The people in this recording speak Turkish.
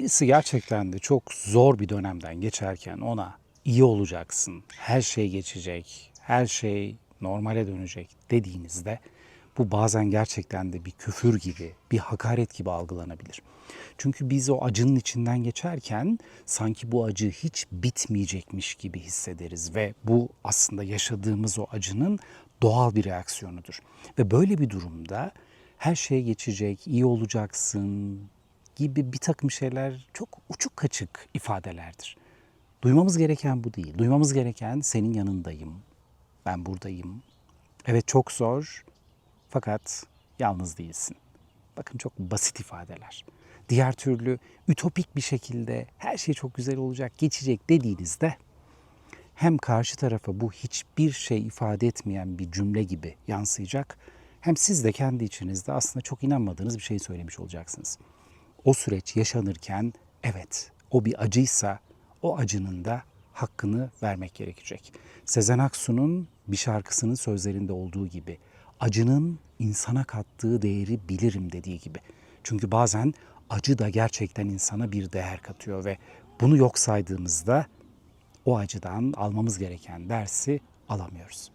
Birisi gerçekten de çok zor bir dönemden geçerken ona iyi olacaksın, her şey geçecek, her şey normale dönecek dediğinizde bu bazen gerçekten de bir küfür gibi, bir hakaret gibi algılanabilir. Çünkü biz o acının içinden geçerken sanki bu acı hiç bitmeyecekmiş gibi hissederiz ve bu aslında yaşadığımız o acının doğal bir reaksiyonudur. Ve böyle bir durumda her şey geçecek, iyi olacaksın gibi bir takım şeyler çok uçuk kaçık ifadelerdir. Duymamız gereken bu değil. Duymamız gereken senin yanındayım, ben buradayım. Evet çok zor fakat yalnız değilsin. Bakın çok basit ifadeler. Diğer türlü ütopik bir şekilde her şey çok güzel olacak, geçecek dediğinizde hem karşı tarafa bu hiçbir şey ifade etmeyen bir cümle gibi yansıyacak hem siz de kendi içinizde aslında çok inanmadığınız bir şey söylemiş olacaksınız. O süreç yaşanırken evet o bir acıysa o acının da hakkını vermek gerekecek. Sezen Aksu'nun bir şarkısının sözlerinde olduğu gibi acının insana kattığı değeri bilirim dediği gibi. Çünkü bazen acı da gerçekten insana bir değer katıyor ve bunu yok saydığımızda o acıdan almamız gereken dersi alamıyoruz.